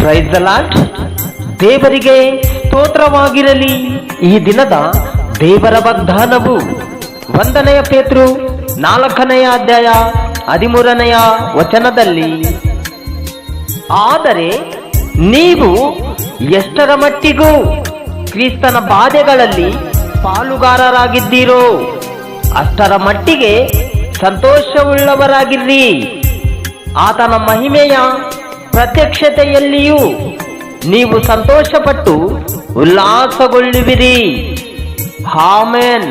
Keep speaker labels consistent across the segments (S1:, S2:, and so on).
S1: Praise Lord ದೇವರಿಗೆ ಸ್ತೋತ್ರವಾಗಿರಲಿ. ಈ ದಿನದ ದೇವರ ವಾಗ್ದಾನವು ಒಂದನೆಯ ಪೇತೃ ನಾಲ್ಕನೆಯ ಅಧ್ಯಾಯ ಹದಿಮೂರನೆಯ ವಚನದಲ್ಲಿ, ಆದರೆ ನೀವು ಎಷ್ಟರ ಮಟ್ಟಿಗೂ ಕ್ರಿಸ್ತನ ಬಾಧೆಗಳಲ್ಲಿ ಪಾಲುಗಾರರಾಗಿದ್ದೀರೋ, ಅಷ್ಟರ ಮಟ್ಟಿಗೆ ಸಂತೋಷವುಳ್ಳವರಾಗಿರ್ರಿ. ಆತನ ಮಹಿಮೆಯ ಪ್ರತ್ಯಕ್ಷತೆಯಲ್ಲಿಯೂ ನೀವು ಸಂತೋಷಪಟ್ಟು ಉಲ್ಲಾಸಗೊಳ್ಳುವಿರಿ. ಹಾಮೇನ್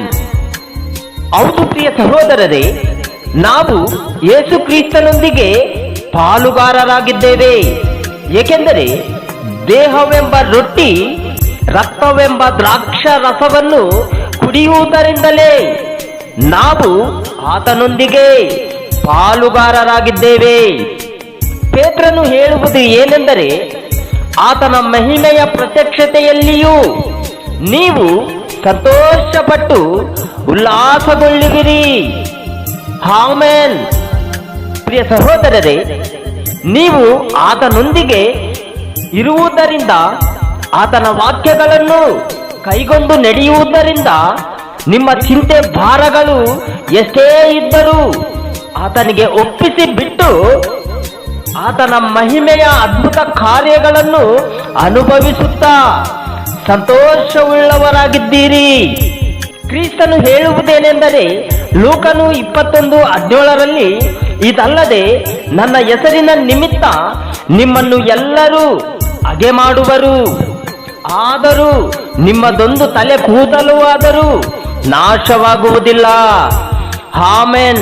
S1: ಹೌದು ಪ್ರಿಯ ಸಹೋದರರೇ, ನಾವು ಯೇಸು ಕ್ರಿಸ್ತನೊಂದಿಗೆ ಪಾಲುಗಾರರಾಗಿದ್ದೇವೆ. ಏಕೆಂದರೆ ದೇಹವೆಂಬ ರೊಟ್ಟಿ, ರಕ್ತವೆಂಬ ದ್ರಾಕ್ಷ ರಸವನ್ನು ಕುಡಿಯುವುದರಿಂದಲೇ ನಾವು ಆತನೊಂದಿಗೆ ಪಾಲುಗಾರರಾಗಿದ್ದೇವೆ. ಪೇತ್ರನು ಹೇಳುವುದು ಏನೆಂದರೆ, ಆತನ ಮಹಿಮೆಯ ಪ್ರತ್ಯಕ್ಷತೆಯಲ್ಲಿಯೂ ನೀವು ಸಂತೋಷಪಟ್ಟು ಉಲ್ಲಾಸಗೊಳ್ಳುವಿರಿ. ಹಾಮೇನ್ ಪ್ರಿಯ ಸಹೋದರರೇ, ನೀವು ಆತನೊಂದಿಗೆ ಇರುವುದರಿಂದ, ಆತನ ವಾಕ್ಯಗಳನ್ನು ಕೈಗೊಂಡು ನಡೆಯುವುದರಿಂದ ನಿಮ್ಮ ಚಿಂತೆ ಭಾರಗಳು ಎಷ್ಟೇ ಇದ್ದರೂ ಆತನಿಗೆ ಒಪ್ಪಿಸಿ ಬಿಟ್ಟು ಆತನ ಮಹಿಮೆಯ ಅದ್ಭುತ ಕಾರ್ಯಗಳನ್ನು ಅನುಭವಿಸುತ್ತಾ ಸಂತೋಷವುಳ್ಳವರಾಗಿದ್ದೀರಿ. ಕ್ರಿಸ್ತನು ಹೇಳುವುದೇನೆಂದರೆ ಲೂಕನು ಇಪ್ಪತ್ತೊಂದು ಹದಿನೇಳರಲ್ಲಿ ಇದಲ್ಲದೆ ನನ್ನ ಹೆಸರಿನ ನಿಮಿತ್ತ ನಿಮ್ಮನ್ನು ಎಲ್ಲರೂ ಅಗೆ ಮಾಡುವರು ಆದರೂ ನಿಮ್ಮದೊಂದು ತಲೆ ಕೂದಲು ಆದರೂ ನಾಶವಾಗುವುದಿಲ್ಲ. ಆಮೇನ್.